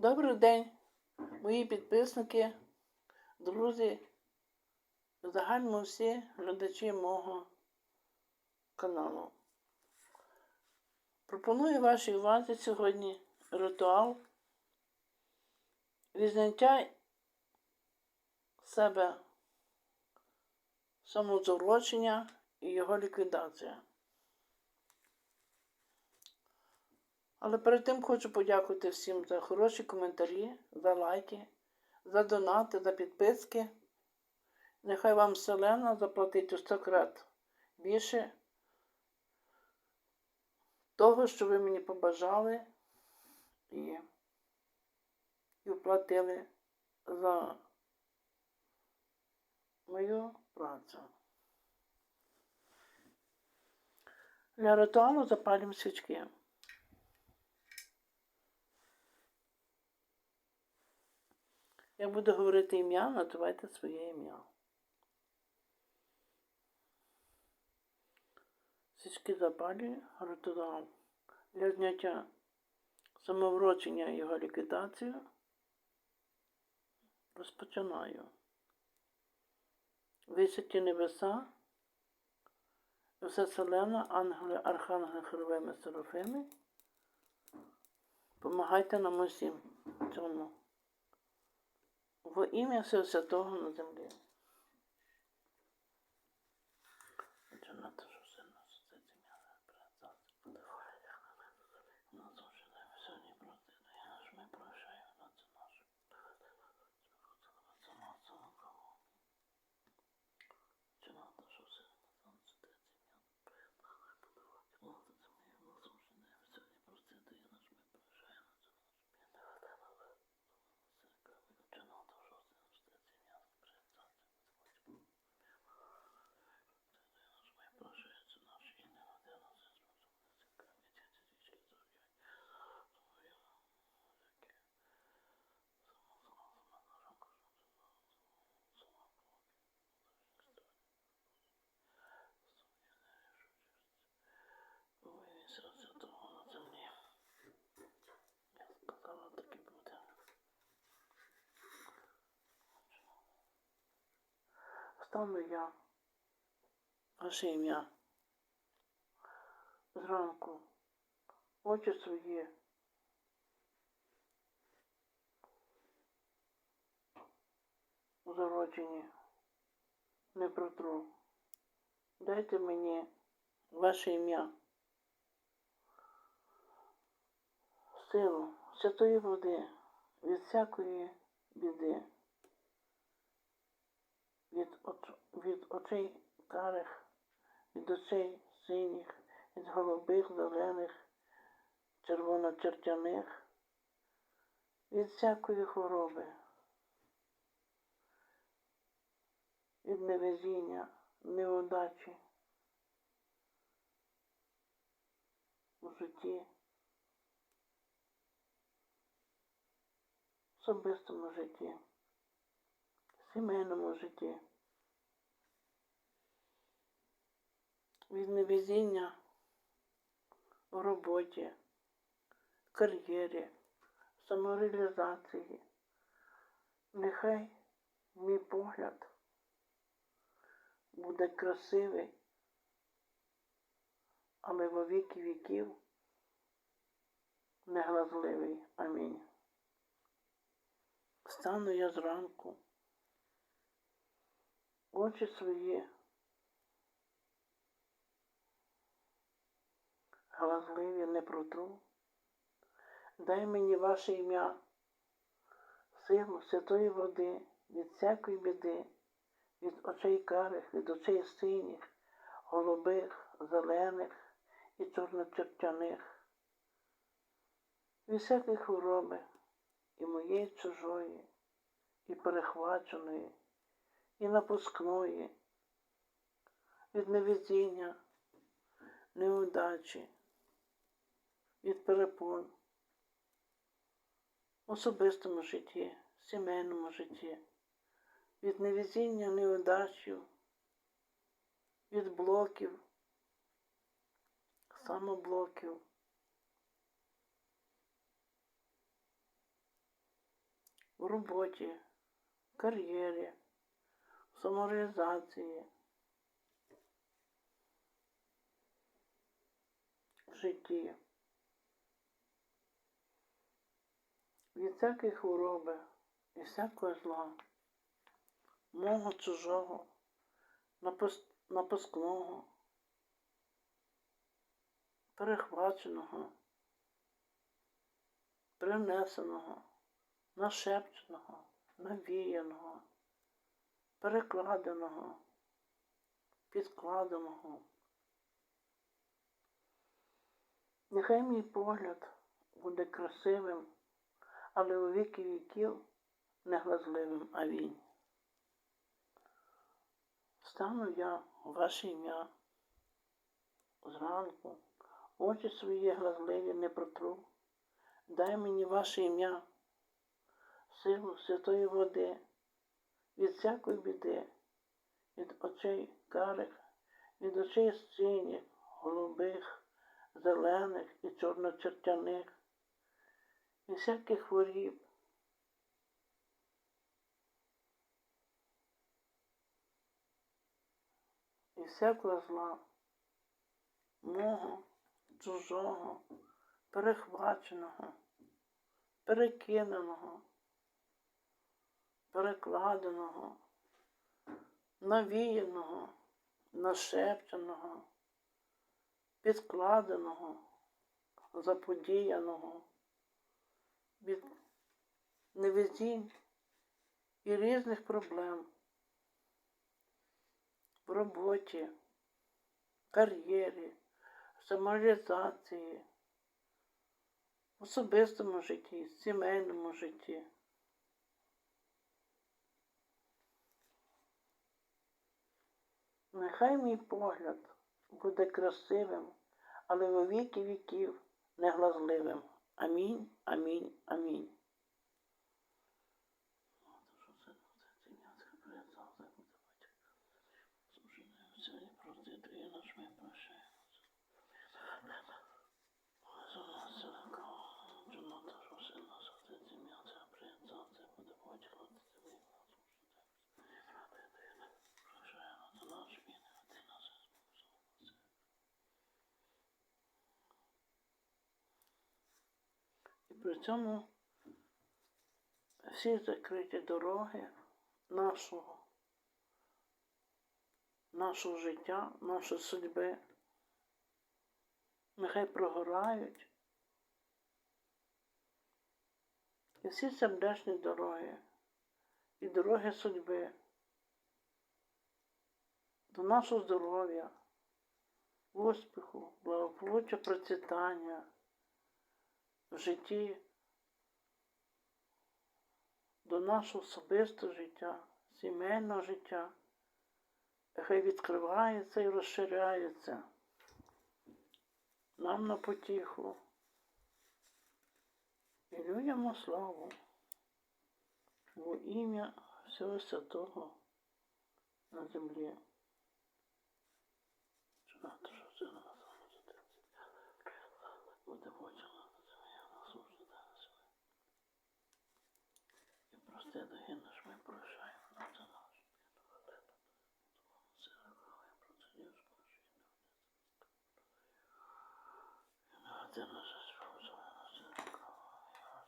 Добрий день, мої підписники, друзі, в загальному всі глядачі мого каналу. Пропоную вашій увазі сьогодні ритуал відзняття себе самозурочення і його ліквідація. Але перед тим хочу подякувати всім за хороші коментарі, за лайки, за донати, за підписки. Нехай вам Вселена заплатить у 100 крат більше того, що ви мені побажали і, і вплатили за мою працю. Для ритуалу запалюємо свічки. Я буду говорити ім'я, називайте своє ім'я. Свічки запалюю, ритуал для зняття самоврочення його ліквідацію. Розпочинаю. Високі небеса, все селена, ангели, архангели, херовими, серафими. Помагайте нам усім цьому. Во ім'я Святого на землі. Починати, що все нас це ім'я передати, подивитися. Нас уже не сьогодні прости, да я наш ми прощаю, на це наше. Це наше кого. Починати, що все нас це ім'я передати, подивитися. Нас це ім'я, нас уже не сьогодні прости, да я наш ми прощаю, на це наше. Серце того на землі. Я сказала, таки буде. Стану я, ваше ім'я. Зранку очі свої. Зароджені, не протру. Дайте мені ваше ім'я. Силу святої води від всякої біди від, від очей карих, від очей синіх, від голубих, зелених, червоночертяних, від всякої хвороби, від невезіння, неудачі у житті, в особистому житті, сімейному житті. від невезіння в роботі, кар'єрі, самореалізації. Нехай мій погляд буде красивий, але во віки віків неглазливий. Амінь. Стану я зранку, очі свої. глазливі не протру. Дай мені ваше ім'я, силу святої води, від всякої біди, від очей карих, від очей синіх, голубих, зелених і чорночертяних, від всякої хвороби і моєї чужої, і перехваченої, і напускної, від невезіння, неудачі від перепон в особистому житті, в сімейному житті, від невезіння, неудачів, від блоків, самоблоків, в роботі, кар'єрі, самореалізації, в житті. Від всякої хвороби і всякого зла, мого чужого, напускного, перехваченого, принесеного, нашепченого, навіяного, перекладеного, підкладеного. Нехай мій погляд буде красивим, але у віки віків неглазливим авінь. Стану я ваше ім'я зранку, очі свої глазливі не протру. Дай мені ваше ім'я, силу святої води, від всякої біди, від очей карих, від очей синіх, голубих, зелених і чорночертяних, і всяких хворіб. І всякого зла, мого, чужого, перехваченого, перекиненого, перекладеного, навіяного, нашепченого, підкладеного, заподіяного, від невезінь і різних проблем в роботі, кар'єрі, самореалізації, в особистому житті, сімейному житті. Нехай мій погляд буде красивим, але во віки віків неглазливим. Амінь, амінь, амінь. При цьому всі закриті дороги нашого, нашого життя, нашої судьби, нехай прогорають. І всі сердечні дороги, і дороги судьби, до нашого здоров'я, успіху, благополуччя, процвітання в житті, до нашого особистого життя, сімейного життя, хай відкривається і розширяється нам на потіху і людям славу во ім'я всього святого на землі. Знати, що це на нас буде почала на землі, на службі на землі. І прости, догинеш, ми прощаємо на це наш. Це рахує про це Діж Божий. І на це наше співзвоє, на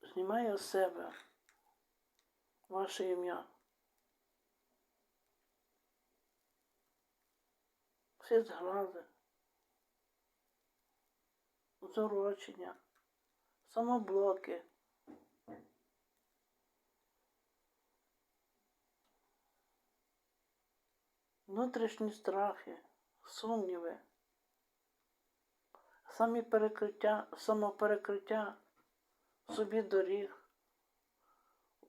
це Знімаю з себе ваше ім'я. Всі згрази, зорочення, самоблоки. Внутрішні страхи, сумніви, самі перекриття, самоперекриття собі доріг,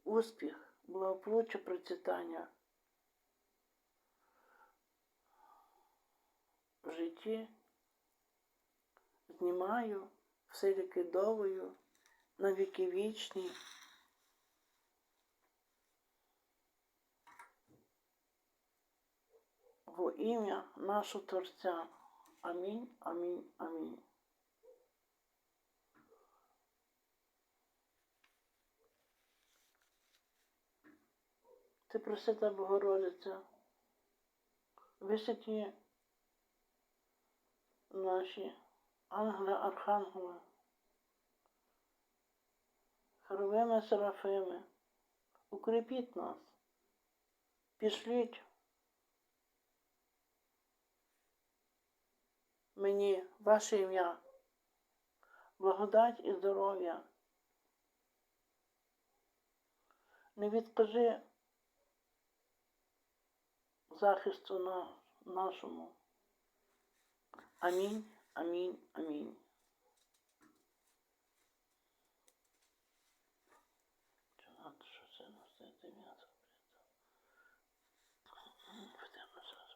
успіх, благополуччя, процвітання. В житті знімаю, в силі кидовою на віки вічні. Во ім'я нашого Творця. Амінь, амінь, амінь. Ти пресвята Богородиця, висвітлі наші ангели, архангели, хоровими серафими, укріпіть нас, пішліть мені ваше ім'я, благодать і здоров'я. Не відкажи захисту на нашому. Амінь, амінь, амінь. Чи надо, що це на це ти м'ясо Ведемо зараз.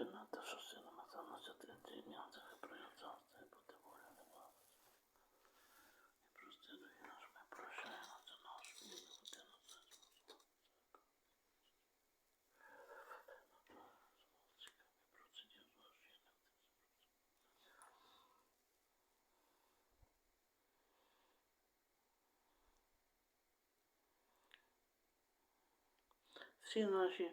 Чи надо, що сина маса носити ці м'ясо і проявця, це буде воля не мати. І прости дорогі наш, ми прощаємо це наш він буде на це. Всі наші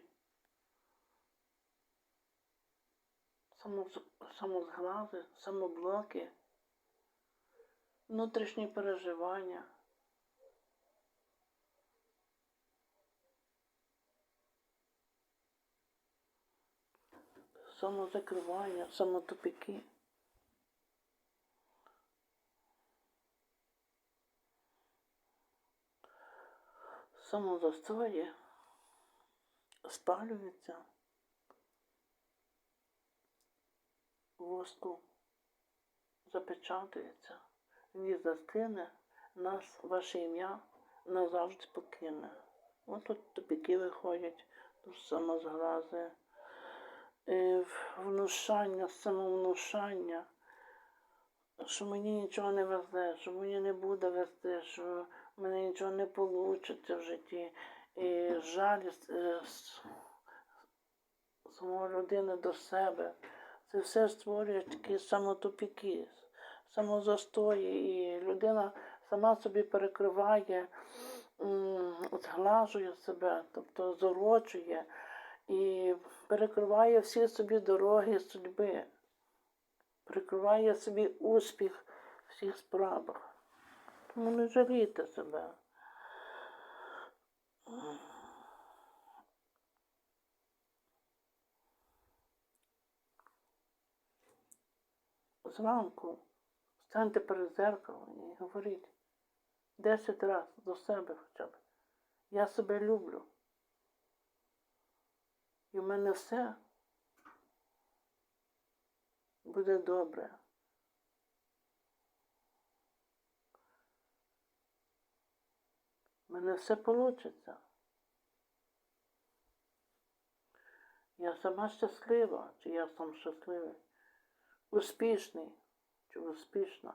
самоз- самозглази, самоблоки, внутрішні переживання. Самозакривання, самотупики. Самозастої спалюється. воску запечатується, він застине, нас, ваше ім'я назавжди покине. Ось тут тупіки виходять, тут самозглази, е, внушання, самовнушання, що мені нічого не везе, що мені не буде вести, що в мене нічого не вийде в житті. І жаль е, самої людини до себе. Це все створює такі самотупіки, самозастої, і людина сама собі перекриває, зглажує себе, тобто зорочує і перекриває всі собі дороги судьби, перекриває собі успіх в всіх справах. Тому не жалійте себе. Зранку станьте перед зеркалом і говоріть 10 разів до себе хоча б. Я себе люблю. І в мене все буде добре. У мене все вийде. Я сама щаслива, чи я сам щасливий успішний чи успішна.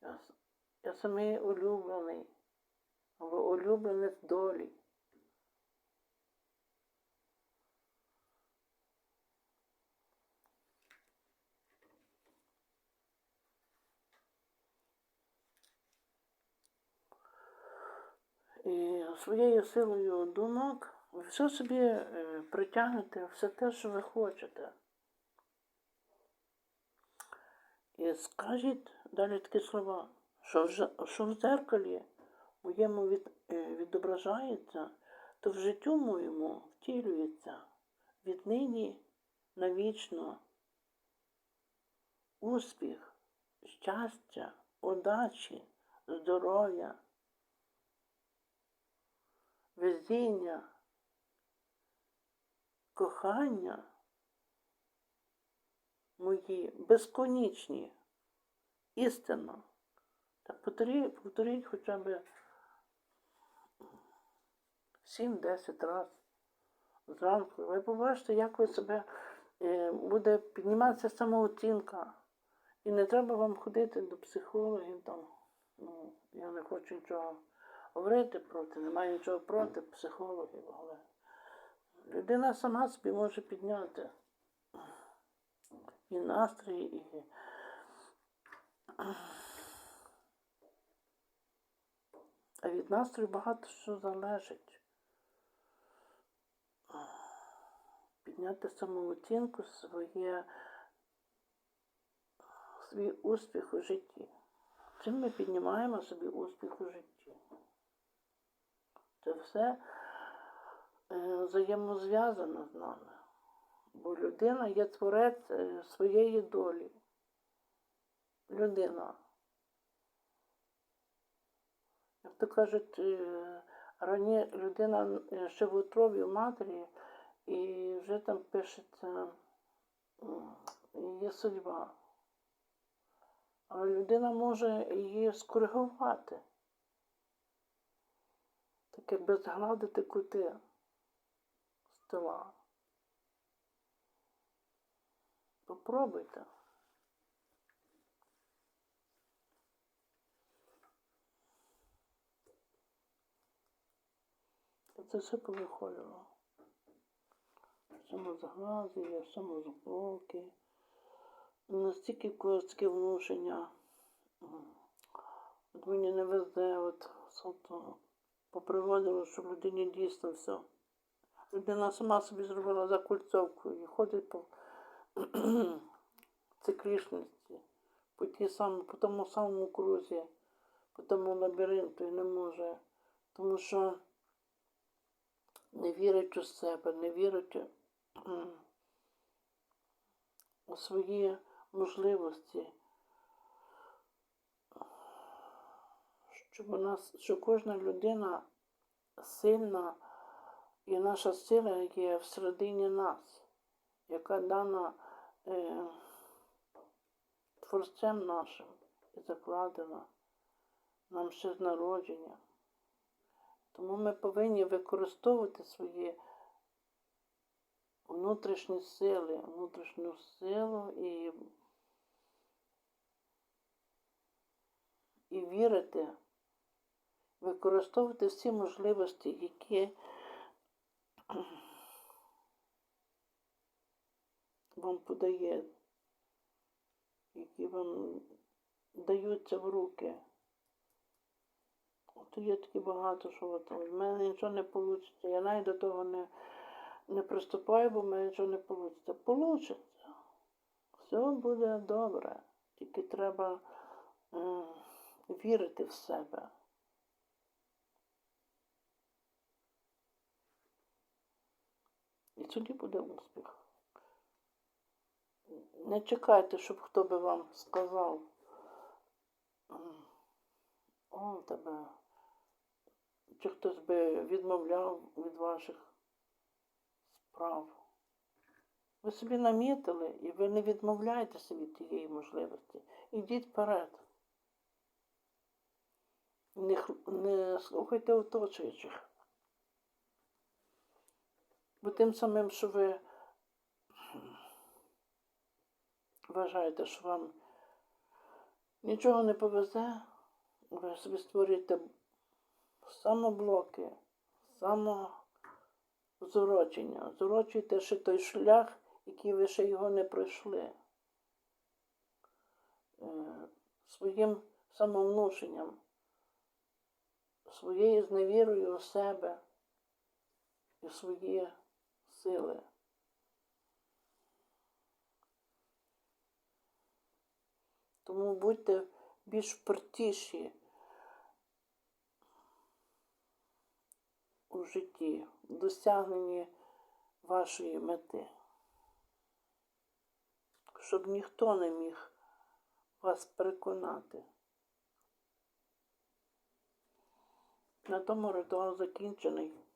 Я, я самий улюблений або улюбленець долі. І своєю силою думок ви все собі е, притягнете, все те, що ви хочете. І скажіть далі такі слова, що в, що в зеркалі моєму від, е, відображається, то в життю моєму втілюється віднині навічно успіх, щастя, удачі, здоров'я, везіння, кохання мої безконічні, істинно. Так повторіть, повторіть хоча б 7-10 разів зранку. Ви побачите, як ви себе е, буде підніматися самооцінка. І не треба вам ходити до психологів там. Ну, я не хочу нічого говорити проти, немає нічого проти психологів, але людина сама собі може підняти і настрій, і. А від настрою багато що залежить. Підняти самооцінку, своє, свій успіх у житті. Чим ми піднімаємо собі успіх у житті? Це все е, взаємозв'язано з нами. Бо людина є творець е, своєї долі. Людина. Як то кажуть, е, рані людина ще в утробі матері, і вже там пишеться її судьба. Але людина може її скоригувати. Таке безгладити кути стола. Попробуйте. Це все повиходило. Самозагладження, самозброки, настільки костки внушення. От мені не везе, от, от поприводило, що людині дійсно все. Людина сама собі зробила закульцовку і ходить по циклічності, по, ті самі, по тому самому крузі, по тому лабіринту і не може. Тому що не вірить у себе, не вірить у свої можливості, що, вона, що кожна людина сильна, і наша сила є всередині нас, яка дана е, творцем нашим і закладена нам ще з народження. Тому ми повинні використовувати свої внутрішні сили, внутрішню силу і, і вірити, використовувати всі можливості, які вам подає, які вам даються в руки. От є такі багато, що от, в мене нічого не вийде. Я навіть до того не, не приступаю, бо в мене нічого не вийде. Получиться. Все буде добре. Тільки треба м, вірити в себе. І тоді буде успіх. Не чекайте, щоб хто би вам сказав. О, тебе. Чи хтось би відмовляв від ваших справ. Ви собі намітили і ви не відмовляєтеся від тієї можливості. Ідіть вперед. Не, не слухайте оточуючих. Бо тим самим, що ви вважаєте, що вам нічого не повезе, ви собі створюєте самоблоки, самозурочення. Зурочуйте ще той шлях, який ви ще його не пройшли. Е, Своїм самовнушенням, своєю зневірою у себе і в свої сили. Тому будьте більш впертіші у житті, в досягненні вашої мети. Щоб ніхто не міг вас переконати. На тому ритуал закінчений.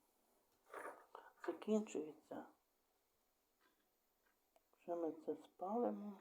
Закінчується. Вже ми це спалимо.